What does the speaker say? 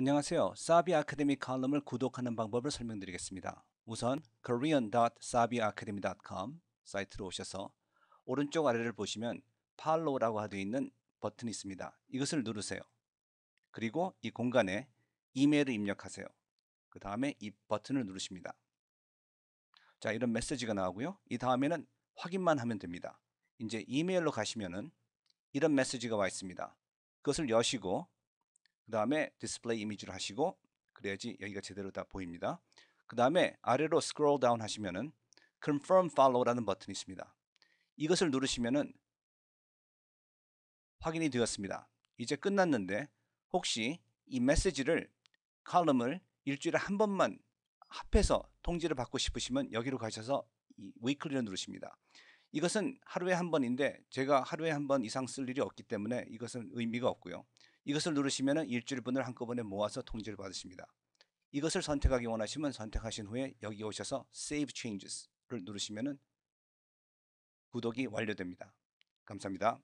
안녕하세요. 사비 아카데미 칼럼을 구독하는 방법을 설명드리겠습니다. 우선 korean.sabiacademy.com 사이트로 오셔서 오른쪽 아래를 보시면 follow라고 되어 있는 버튼이 있습니다. 이것을 누르세요. 그리고 이 공간에 이메일을 입력하세요. 그 다음에 이 버튼을 누르십니다. 자, 이런 메시지가 나오고요. 이 다음에는 확인만 하면 됩니다. 이제 이메일로 가시면은 이런 메시지가 와 있습니다. 그것을 여시고 그 다음에 디스플레이 이미지를 하시고 그래야지 여기가 제대로 다 보입니다. 그 다음에 아래로 스크롤 다운 하시면은 confirm follow라는 버튼이 있습니다. 이것을 누르시면은 확인이 되었습니다. 이제 끝났는데 혹시 이 메시지를 칼럼을 일주일에 한 번만 합해서 통지를 받고 싶으시면 여기로 가셔서 이 위클리를 누르십니다. 이것은 하루에 한 번인데 제가 하루에 한 번 이상 쓸 일이 없기 때문에 이것은 의미가 없고요. 이것을 누르시면 일주일 분을 한꺼번에 모아서 통지를 받으십니다. 이것을 선택하기 원하시면 선택하신 후에 여기 오셔서 Save Changes를 누르시면 구독이 완료됩니다. 감사합니다.